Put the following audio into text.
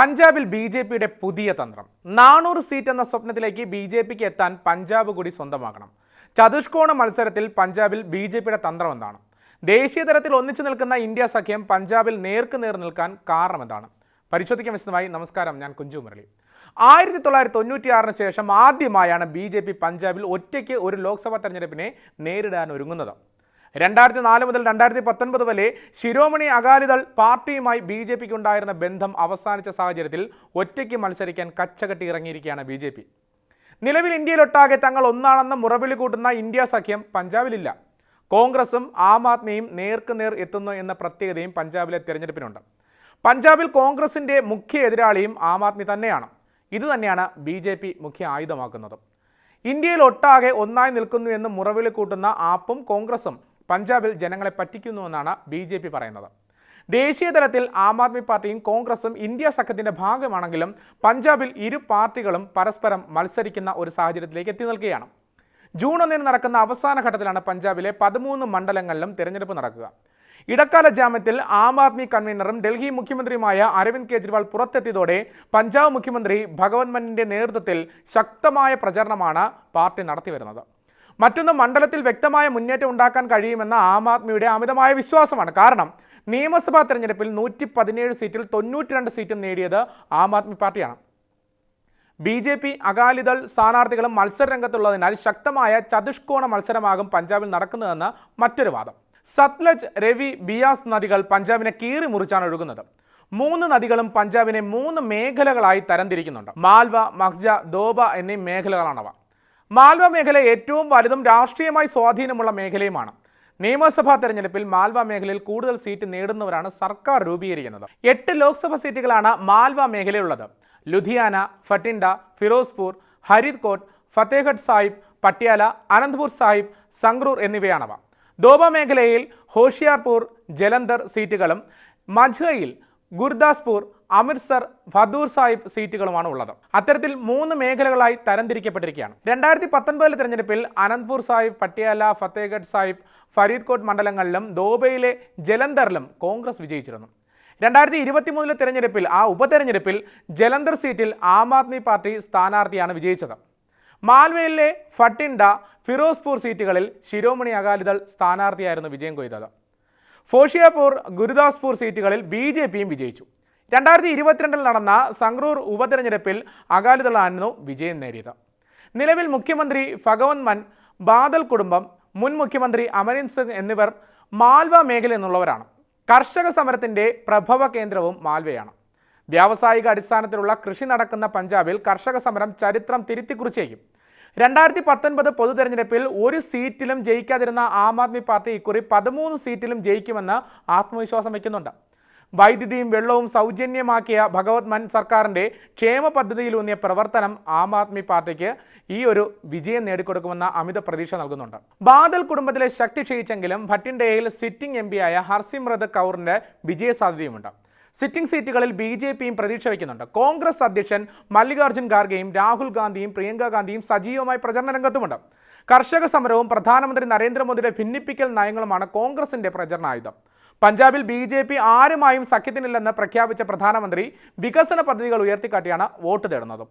പഞ്ചാബിൽ B J പിയുടെ പുതിയ തന്ത്രം. നാനൂറ് സീറ്റ് എന്ന സ്വപ്നത്തിലേക്ക് ബി ജെ പിക്ക് എത്താൻ പഞ്ചാബ് കൂടി സ്വന്തമാക്കണം ചതുഷ്കോണ മത്സരത്തിൽ പഞ്ചാബിൽ ബി ജെ പിയുടെ തന്ത്രം എന്താണ്? ദേശീയ തലത്തിൽ ഒന്നിച്ചു നിൽക്കുന്ന ഇന്ത്യ സഖ്യം പഞ്ചാബിൽ നേർക്ക് നേർ നിൽക്കാൻ കാരണം എന്താണ്? പരിശോധിക്കാൻ വിശദമായി നമസ്കാരം ഞാൻ കുഞ്ചു മുരളി. ആയിരത്തി തൊള്ളായിരത്തി തൊണ്ണൂറ്റിയാറിന് ശേഷം ആദ്യമായാണ് ബി ജെ പി പഞ്ചാബിൽ ഒറ്റയ്ക്ക് ഒരു ലോക്സഭാ തെരഞ്ഞെടുപ്പിനെ നേരിടാൻ ഒരുങ്ങുന്നത്. രണ്ടായിരത്തി നാല് മുതൽ രണ്ടായിരത്തി പത്തൊൻപത് വരെ ശിരോമണി അകാലിദൾ പാർട്ടിയുമായി ബി ജെ പിക്ക് ഉണ്ടായിരുന്ന ബന്ധം അവസാനിച്ച സാഹചര്യത്തിൽ ഒറ്റയ്ക്ക് മത്സരിക്കാൻ കച്ചകെട്ടി ഇറങ്ങിയിരിക്കുകയാണ് ബി ജെ പി. നിലവിൽ ഇന്ത്യയിലൊട്ടാകെ തങ്ങൾ ഒന്നാണെന്ന് മുറവിളി കൂട്ടുന്ന ഇന്ത്യ സഖ്യം പഞ്ചാബിലില്ല. കോൺഗ്രസും ആം ആദ്മിയും നേർക്ക് നേർ എത്തുന്നു എന്ന പ്രത്യേകതയും പഞ്ചാബിലെ തിരഞ്ഞെടുപ്പിനുണ്ട്. പഞ്ചാബിൽ കോൺഗ്രസിന്റെ മുഖ്യ എതിരാളിയും ആം ആദ്മി തന്നെയാണ്. ഇത് തന്നെയാണ് ബി ജെ പി മുഖ്യ ആയുധമാക്കുന്നത്. ഇന്ത്യയിൽ ഒട്ടാകെ ഒന്നായി നിൽക്കുന്നു എന്ന് മുറവിളി കൂട്ടുന്ന ആപ്പും കോൺഗ്രസും പഞ്ചാബിൽ ജനങ്ങളെ പറ്റിക്കുന്നുവെന്നാണ് ബി ജെ പി പറയുന്നത്. ദേശീയ തലത്തിൽ ആം ആദ്മി പാർട്ടിയും കോൺഗ്രസും ഇന്ത്യ സഖ്യത്തിന്റെ ഭാഗമാണെങ്കിലും പഞ്ചാബിൽ ഇരു പാർട്ടികളും പരസ്പരം മത്സരിക്കുന്ന ഒരു സാഹചര്യത്തിലേക്ക് എത്തി നിൽക്കുകയാണ്. ജൂൺ ഒന്നിന് നടക്കുന്ന അവസാന ഘട്ടത്തിലാണ് പഞ്ചാബിലെ പതിമൂന്ന് മണ്ഡലങ്ങളിലും തിരഞ്ഞെടുപ്പ് നടക്കുക. ഇടക്കാല ജാമ്യത്തിൽ ആം ആദ്മി കൺവീനറും ഡൽഹി മുഖ്യമന്ത്രിയുമായ അരവിന്ദ് കെജ്രിവാൾ പുറത്തെത്തിയതോടെ പഞ്ചാബ് മുഖ്യമന്ത്രി ഭഗവത് മന്നിന്റെ നേതൃത്വത്തിൽ ശക്തമായ പ്രചരണമാണ് പാർട്ടി നടത്തിവരുന്നത്. മറ്റൊന്ന് മണ്ഡലത്തിൽ വ്യക്തമായ മുന്നേറ്റം ഉണ്ടാക്കാൻ കഴിയുമെന്ന ആം ആദ്മിയുടെ അമിതമായ വിശ്വാസമാണ്. കാരണം നിയമസഭാ തെരഞ്ഞെടുപ്പിൽ നൂറ്റി പതിനേഴ് സീറ്റിൽ തൊണ്ണൂറ്റി രണ്ട് സീറ്റും നേടിയത് ആം ആദ്മി പാർട്ടിയാണ്. ബി ജെ പി അകാലിദൾ സ്ഥാനാർത്ഥികളും മത്സരരംഗത്തുള്ളതിനാൽ ശക്തമായ ചതുഷ്കോണ മത്സരമാകും പഞ്ചാബിൽ നടക്കുന്നതെന്ന് മറ്റൊരു വാദം. സത്ലജ് രവി ബിയാസ് നദികൾ പഞ്ചാബിനെ കീറി മുറിച്ചാണ് ഒഴുകുന്നത്. മൂന്ന് നദികളും പഞ്ചാബിനെ മൂന്ന് മേഖലകളായി തരംതിരിക്കുന്നുണ്ട്. മാൽവ മഹ്ജ ദോബ എന്നീ മേഖലകളാണവ. മാൽവ മേഖല ഏറ്റവും വലുതും രാഷ്ട്രീയമായി സ്വാധീനമുള്ള മേഖലയുമാണ്. നിയമസഭാ തെരഞ്ഞെടുപ്പിൽ മാൽവ മേഖലയിൽ കൂടുതൽ സീറ്റ് നേടുന്നവരാണ് സർക്കാർ രൂപീകരിക്കുന്നത്. എട്ട് ലോക്സഭാ സീറ്റുകളാണ് മാൽവ മേഖലയുള്ളത് ലുധിയാന ഫട്ടിൻഡ ഫിറോസ്പൂർ ഹരിദ്കോട്ട് ഫത്തേഹഡ് സാഹിബ് പട്യാല അനന്ത്പൂർ സാഹിബ് സംഗ്രൂർ എന്നിവയാണവ. ദോബ മേഖലയിൽ ഹോഷിയാർപൂർ ജലന്ധർ സീറ്റുകളും മജ്ഹയിൽ ഗുർദാസ്പൂർ അമൃത്സർ ഫദൂർ സാഹിബ് സീറ്റുകളുമാണ് ഉള്ളത്. അത്തരത്തിൽ മൂന്ന് മേഖലകളായി തരംതിരിക്കപ്പെട്ടിരിക്കുകയാണ്. രണ്ടായിരത്തി പത്തൊൻപതിലെ തെരഞ്ഞെടുപ്പിൽ അനന്ത്പൂർ സാഹിബ് പട്യാല ഫത്തേഗഡ് സാഹിബ് ഫരീദ്കോട്ട് മണ്ഡലങ്ങളിലും ദോബയിലെ ജലന്ധറിലും കോൺഗ്രസ് വിജയിച്ചിരുന്നു. രണ്ടായിരത്തി ഇരുപത്തി മൂന്നിലെ തെരഞ്ഞെടുപ്പിൽ ആ ഉപതെരഞ്ഞെടുപ്പിൽ ജലന്ധർ സീറ്റിൽ ആം ആദ്മി പാർട്ടി സ്ഥാനാർത്ഥിയാണ് വിജയിച്ചത്. മാൽവയിലെ ഫട്ടിൻഡ ഫിറോസ്പൂർ സീറ്റുകളിൽ ശിരോമണി അകാലിദൾ സ്ഥാനാർത്ഥിയായിരുന്നു വിജയം കൊയ്തത്. ഫോഷിയാപൂർ ഗുരുദാസ്പൂർ സീറ്റുകളിൽ ബി ജെ പിയും വിജയിച്ചു. രണ്ടായിരത്തി ഇരുപത്തിരണ്ടിൽ നടന്ന സംഗ്രൂർ ഉപതെരഞ്ഞെടുപ്പിൽ അകാലിദളായിരുന്നു വിജയം നേടിയത്. നിലവിൽ മുഖ്യമന്ത്രി ഭഗവന്ത് മൻ ബാദൽ കുടുംബം മുൻ മുഖ്യമന്ത്രി അമരീന്ദ് സിംഗ് എന്നിവർ മാൽവ മേഖല എന്നുള്ളവരാണ് കർഷക സമരത്തിന്റെ പ്രഭവ കേന്ദ്രവും മാൽവയാണ്. വ്യാവസായിക അടിസ്ഥാനത്തിലുള്ള കൃഷി നടക്കുന്ന പഞ്ചാബിൽ കർഷക സമരം ചരിത്രം തിരുത്തിക്കുറിച്ചേക്കും. രണ്ടായിരത്തി പത്തൊൻപത് പൊതു തെരഞ്ഞെടുപ്പിൽ ഒരു സീറ്റിലും ജയിക്കാതിരുന്ന ആം ആദ്മി പാർട്ടി ഇക്കുറി പതിമൂന്ന് സീറ്റിലും ജയിക്കുമെന്ന് ആത്മവിശ്വാസം വയ്ക്കുന്നുണ്ട്. വൈദ്യുതിയും വെള്ളവും സൗജന്യമാക്കിയ ഭഗവത് മൻ സർക്കാരിന്റെ ക്ഷേമ പദ്ധതിയിലൂന്നിയ പ്രവർത്തനം ആം ആദ്മി പാർട്ടിക്ക് ഈ ഒരു വിജയം നേടിക്കൊടുക്കുമെന്ന അമിത പ്രതീക്ഷ നൽകുന്നുണ്ട്. ബാദൽ കുടുംബത്തിലെ ശക്തി ക്ഷയിച്ചെങ്കിലും ഭട്ടിൻഡയിൽ സിറ്റിംഗ് എം പിയായ ഹർസിമ്രത് കൗറിന്റെ വിജയസാധ്യതയുമുണ്ട്. സിറ്റിംഗ് സീറ്റുകളിൽ ബി ജെ പിയും പ്രതീക്ഷ വയ്ക്കുന്നുണ്ട്. കോൺഗ്രസ് അധ്യക്ഷൻ മല്ലികാർജുൻ ഖാർഗെയും രാഹുൽ ഗാന്ധിയും പ്രിയങ്ക ഗാന്ധിയും സജീവമായി പ്രചരണ രംഗത്തുമുണ്ട്. കർഷക സമരവും പ്രധാനമന്ത്രി നരേന്ദ്രമോദിയുടെ ഭിന്നിപ്പിക്കൽ നയങ്ങളുമാണ് കോൺഗ്രസിന്റെ പ്രചരണായുധം പഞ്ചാബിൽ ബി ജെ പി ആരുമായും സഖ്യത്തിനില്ലെന്ന് പ്രഖ്യാപിച്ച പ്രധാനമന്ത്രി വികസന പദ്ധതികൾ ഉയർത്തിക്കാട്ടിയാണ് വോട്ട് തേടുന്നത്.